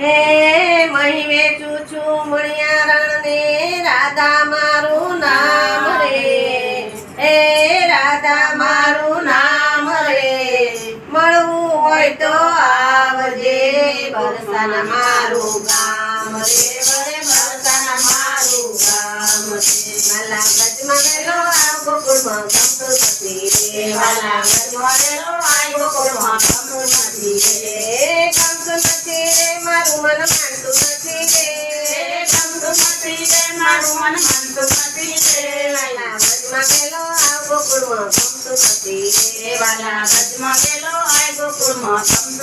હે મહિમે વેચું મણિયા રાધા મારું મળવું હોય ગામ રે. વરે બરસાન મારું ગામ રે. વાલા ગજમાં મારું મન માનતું નથી.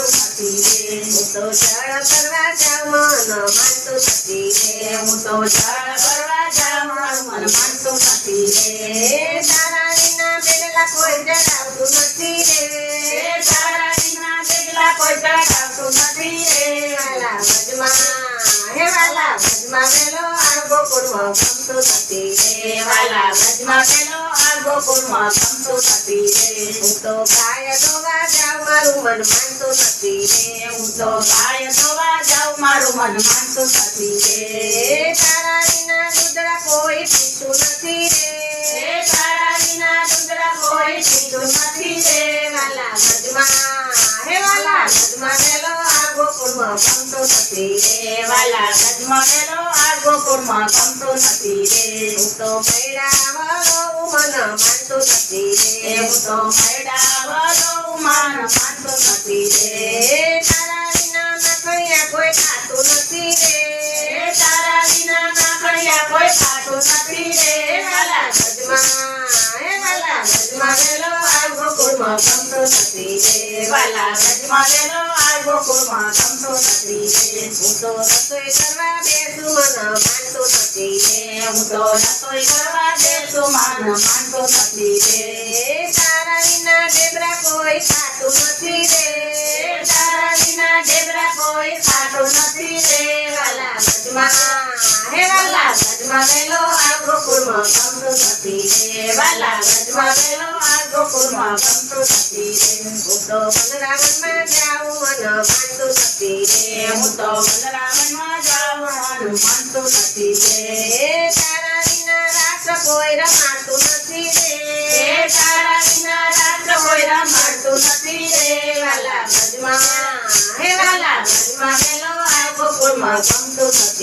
નથી રે મન હું તો જળ કરવા જાઉં મન માનતું નથી રે હું તો તારા વિના બેડલા કોઈ જડાવતું નથી રે તારા કોઈ જડાવતું નથી હે હું તો ગાય ધોવા જાઉં મારું મન માનતું નથી. રે હું તો કોઈ પીતું નથી. ગોકુળમાં ગમતું આ ગોકુળમાં ગમતો નથી રે નથી રે હું તો કોઈ ખાતું નથી રે તારા વિના કોઈ ખાતું નથી રે વાલા ભજમાં હે વાલા ભજમાં વેલો વાલા તારા વિના ડેબરા કોઈ ખાતું નથી રે તારા ડેબરા કોઈ ખાતું નથી રે વાલા હે વાલા સજમા આ ગોકુળમાં ગમતું નથી રે વાલા ભજમાં વેલો આ ગોકુળમાં ગમતું નથી રે હું તો રાસ કોઈ રમાડતું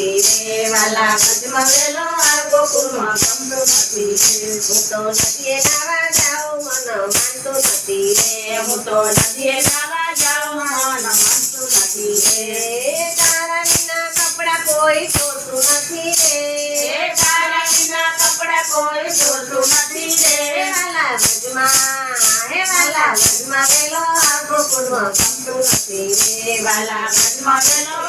નથી રે વાલા ભજમાં વેલો આ ગોકુળમાં ગમતું નથી હું તો નદીએ નાવા જાઉં મન માનતું નથી રે. હું તો નદીએ નાવા જાઉં મન માનતું નથી રે. તારા વિના કપડા કોઈ જોતું નથી રે. તારા વિના કપડા કોઈ જોતું નથી રે. વાલા ભજમાં હે વાલા ભજમાં વેલો ગોકુળમાં ગમતું નથી રે વાલા ભજમાં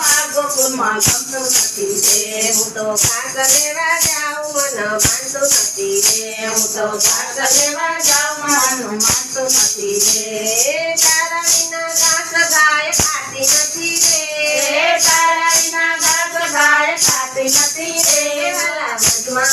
આ ગોકુળમાં ગમતું નથી રે. હું તો કાગ લેવા જાઉં મન માનતું નથી રે. હું તો કાગ લેવા જાઉં મન માનતું નથી રે. તારા વિના ઘાસ ગાય ખાતી નથી રે. તારા વિના ઘાસ ગાય ખાતી નથી રે. વાલા ભજમાં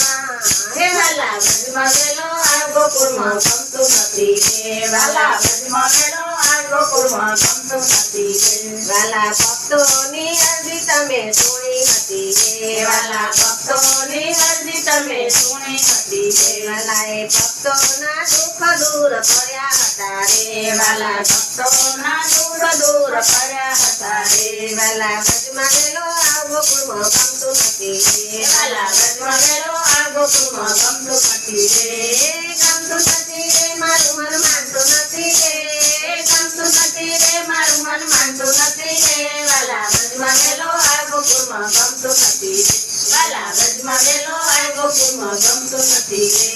હે વાલા ભજમાં વેલો આ ગોકુળમાં ગમતું નથી રે. વાલા વેલો આ ગોકુળમાં ગમતું નથી વાલા ભક્તોની અરજી તમે સુણી હતી વાલા ભક્તોની અરજી તમે સુણી હતી રે ભક્તોના દુઃખ દૂર કર્યા હતા રે વાલા ભક્તોના દુઃખ દૂર કર્યા હતા રે વાલા ભજમાં વેલો આ ગોકુળમાં ગમતું નથી વાલા ભજમાં ગયેલો આ ગોકુળમાં ગમતું નથી રે ગમતું નથી. રે વાલા ભજમાં વેલો આવ્યો ગમતું નથી.